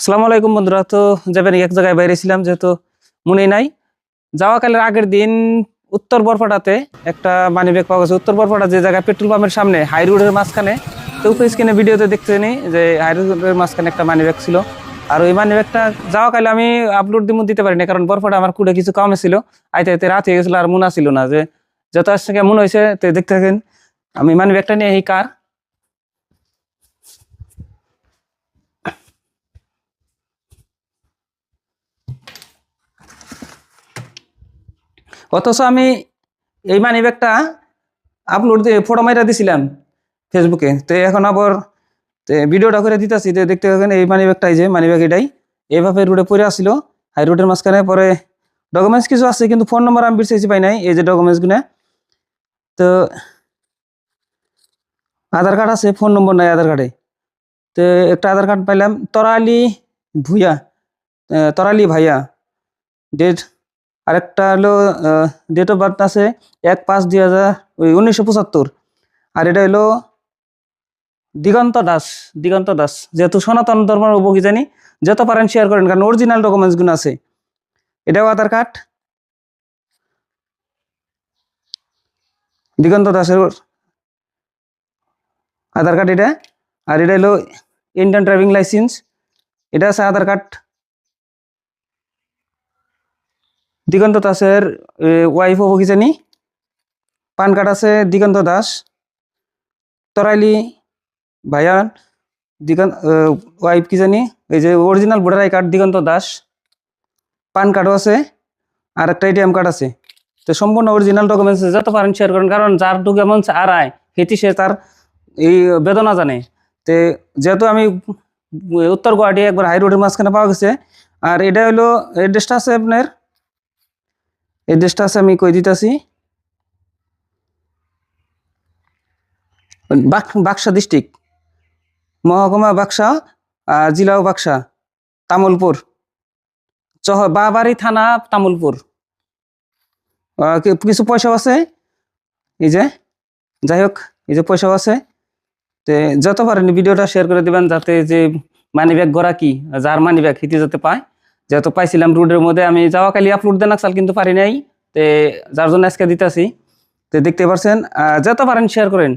আসসালামু আলাইকুম বন্ধুরা। তো যাবেন এক জায়গায় বাইরে ছিলাম, যেহেতু মনে নাই। যাওয়া কালের আগের দিন উত্তর বরপাটাতে একটা মানি ব্যাগ পাওয়া গেছে। উত্তর বরপাটা যে জায়গায় পেট্রোল পাম্পের সামনে, হাই রোডের মাঝখানে, তো স্ক্রিনে ভিডিওতে দেখতে নি যে হাই রোডের মাঝখানে একটা মানি ব্যাগ ছিল। আর ওই মানি ব্যাগটা যাওয়া কালে আমি আপলোড দিমু দিতে পারিনি, কারণ বরপাটা আমার কুড়ে কিছু কমে ছিল। আইতে আইতে রাত হয়ে গেছিল আর মনে ছিল না যে, যত আসছে মনে হয়েছে তো দেখতে থাকেন। আমি মানি ব্যাগটা নিয়ে এই কার অথচ আমি এই মানি ব্যাগটা আপলোড দিয়ে ফটো মাইরা দিছিলাম ফেসবুকে তো এখন আবার ভিডিওটা করে দিতেছি, তো দেখতে পাবেন এই মানি ব্যাগটাই যে মানি ব্যাগ এটাই। এইভাবে রোডে পড়ে আসছিল। হাই রোডের মাঝখানে পরে ডকুমেন্টস কিছু আছে, কিন্তু ফোন নম্বর আমি বিশেষ পাই নাই এই যে ডকুমেন্টসগুলো তো আধার কার্ড আছে ফোন নম্বর নাই আধার কার্ডে তো একটা আধার কার্ড পাইলাম, তরালি ভুইয়া তরালি ভাইয়া। ডেট আরেকটা হলো ডেট অফ বার্থ আছে এক পাঁচ দুই হাজার, ওই উনিশশো পঁচাত্তর। আর এটা হলো দিগন্ত দাস দিগন্ত দাস। যেহেতু সনাতন ধর্মের উপভোগী জানি? যত পারেন শেয়ার করেন, কারণ অরিজিনাল ডকুমেন্টসগুলো আছে। এটাও আধার কার্ড দিগন্ত দাসের আধার কার্ড এটা। আর এটা হলো ইন্ডিয়ান ড্রাইভিং লাইসেন্স এটা আছে আধার কার্ড দিগন্ত দাসের ওয়াইফ হব কি জানি পান কার্ড আছে দিগন্ত দাস। তরাইলি ভাইয়া দিগন্ত ওয়াইফ কি জানি এই যে original voter I card Diganta Das. PAN কার্ডও আছে আর একটা এটিএম কার্ড আছে। তো সম্পূর্ণ অরিজিনাল ডকুমেন্টস যত পারেন শেয়ার করেন, কারণ যার ডকুমেন্টস আর আয় সেটি সে তার এই বেদনা জানে। তে যেহেতু আমি উত্তর গুয়াহাটি একবার হাই রোডের মাঝখানে পাওয়া গেছে, আর এটা হলো এড্রেসটা আছে আপনার এড্রেসটা আছে, আমি কই দিতেছি? বাক্সা ডিস্ট্রিক্ট মহকুমা বাক্সা জেলাও বাক্সা, তামুলপুর। চহ, বাবাড়ি থানা, তামুলপুর। কিছু পয়সাও আছে? এই যে, যাই হোক, এই যে পয়সাও আছে। তে যত পারেন ভিডিওটা শেয়ার করে দিবেন, যাতে যে মানি ব্যাগ গড়া কি, যার মানি ব্যাগ হিতে যাতে পায় যেহেতু পাইছিলাম রোডের মধ্যে, আমি যাওয়া কালি আপলোড দেন সাল কিন্তু পারি নাই। তে যার জন্য আজকে দিতেছি। তো দেখতে পারছেন যত পারেন শেয়ার করেন।